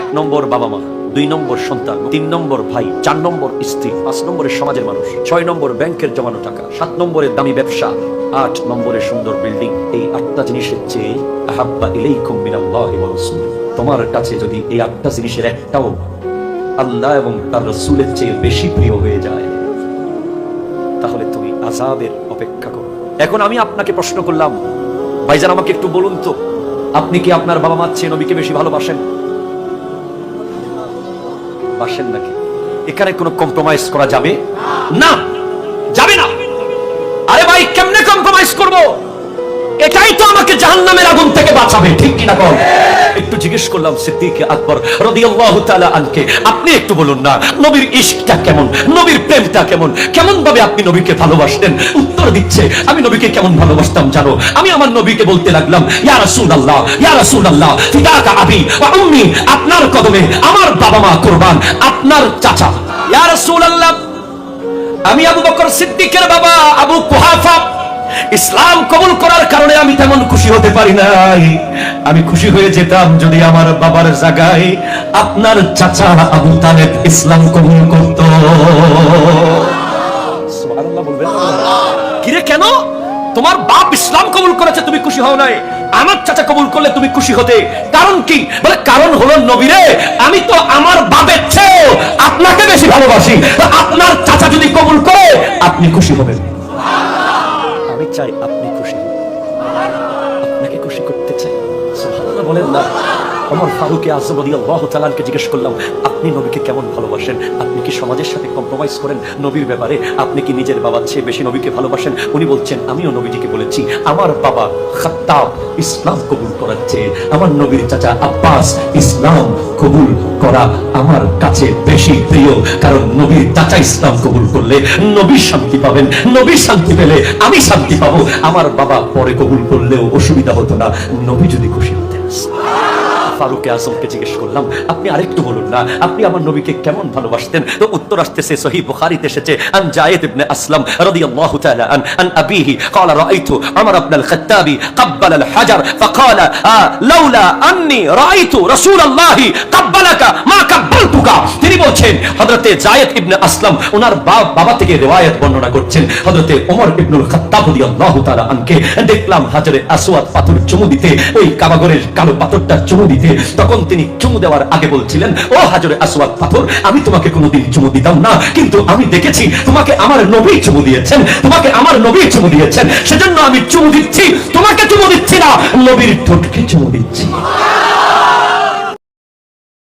এক নম্বর বাবা মা, দুই নম্বর সন্তান, তিন নম্বর ভাই, চার নম্বর স্ত্রী, পাঁচ নম্বরে সমাজের মানুষ, ছয় নম্বর ব্যাংকের জমানো টাকা, সাত নম্বরে দামি ব্যবসা, আট নম্বরে সুন্দর বিল্ডিং। এই আটটা জিনিসের চেয়ে আহাব্বা ইলাইকুম মিনাল্লাহি তোমার কাছে যদি এই আটটা জিনিসের একটাও আল্লাহ এবং তার রসুলের চেয়ে বেশি প্রিয় হয়ে যায়, তাহলে তুমি আজাবের অপেক্ষা করো। এখন আমি আপনাকে প্রশ্ন করলাম, ভাইজান আমাকে একটু বলুন তো, আপনি কি আপনার বাবা মার চেয়ে নবীকে বেশি ভালোবাসেন? বাসেন নাকি? এখানে কোনো কম্প্রোমাইজ করা যাবে? না যাবে না। আরে ভাই, কেমনে কম্প্রোমাইজ করব? এটাই তো আমাকে জাহান্নামের আগুন থেকে বাঁচাবে, ঠিক কিনা বল? একটু জিজ্ঞেস করলাম সিদ্দিক আকবর রাদিয়াল্লাহু তাআলা আনকে আপনি একটু বলুন না, নবীর ইশকটা কেমন? নবীর প্রেমটা কেমন? কেমন ভাবে আপনি নবীকে ভালোবাসতেন? উত্তর দিচ্ছে, আমি নবীকে কেমন ভালোবাসতাম জানো? আমি আমার নবীকে বলতে লাগলাম, ইয়া রাসূলুল্লাহ ইয়া রাসূলুল্লাহ, ফিদাকা আবি ওয়া উম্মি, আপনার কদমে আমার বাবা মা কুরবান, আপনার চাচা। ইয়া রাসূলুল্লাহ, আমি আবু বকর সিদ্দিকের বাবা, আবু কুহাফা। ইসলাম কবুল করার কারণে আমি তেমন খুশি হতে পারি নাই। আমি খুশি হয়ে যেতাম যদি আমার বাবার জায়গায় আপনার চাচা আবু তালেব ইসলাম কবুল করত। কিরে, কেন? তোমার বাপ ইসলাম কবুল করেছে, তুমি খুশি হও নাই। আমার চাচা কবুল করলে তুমি খুশি হতে। কারণ কি? বলে, কারণ হলো নবীরে, আমি তো আমার বাপের চেয়েও আপনাকে বেশি ভালোবাসি। আপনার চাচা যদি কবুল করে, আপনি খুশি হবেন। চাই আপনি খুশি হন। আপনাকে খুশি করতে চাই বলেন না আমার ফারুকে আজম আল্লাহ তালানকে জিজ্ঞেস করলাম আপনি নবীকে কেমন ভালোবাসেন? আপনি কি সমাজের সাথে কম্প্রোমাইজ করেন? নবীর ব্যাপারে আপনি কি নিজের বাবার চেয়ে বেশি নবীকে ভালোবাসেন? উনি বলছেন, আমিও নবীজিকে বলেছি, আমার বাবা খাত্তাব ইসলাম কবুল করার চেয়ে আমার নবীর চাচা আব্বাস ইসলাম কবুল করা আমার কাছে বেশি প্রিয়। কারণ নবীর চাচা ইসলাম কবুল করলে নবী শান্তি পাবেন। নবী শান্তি পেলে আমি শান্তি পাবো। আমার বাবা পরে কবুল করলেও অসুবিধা হতো না। নবী যদি খুশি হতেন। ফারুকে আজমকে জিজ্ঞেস করলাম আপনি আরেকটু বলুন না আপনি আমার নবীকে কেমন ভালোবাসতেন তো উত্তর আসতেছে সহি বুখারীতে এসেছে আন জায়েদ ইবনে আসলাম রাদিয়াল্লাহু তাআলা আন আন আবিহি قال رايت عمر بن الخطاب قبل الحجر فقال آه لولا اني رايت رسول الله قبلك ما قبلتك তিনি বলছেন হযরতে জায়েদ ইবনে আসলাম ওনার বাপ বাবা থেকে রিওয়ায়াত বর্ণনা করছেন হযরতে ওমর ইবনুল খাত্তাব রাদিয়াল্লাহু তাআলা আনকে দেখলাম হাজরে আসওয়াদ পাথর চুমু দিতে ওই কাবাগরের কালো পাথরটা চুমু দিতে তখন তিনি চুমু দেওয়ার আগে বলছিলেন, ও হাজরে আসওয়াদ পাথর, আমি তোমাকে কোনোদিন চুমু দিতাম না, কিন্তু আমি দেখেছি তোমাকে আমার নবী চুমু দিয়েছেন, তোমাকে আমার নবী চুমু দিয়েছেন, সেজন্য আমি চুমু দিচ্ছি, তোমাকে চুমু দিচ্ছি না, নবীর ঠোঁটকে চুমু দিচ্ছি।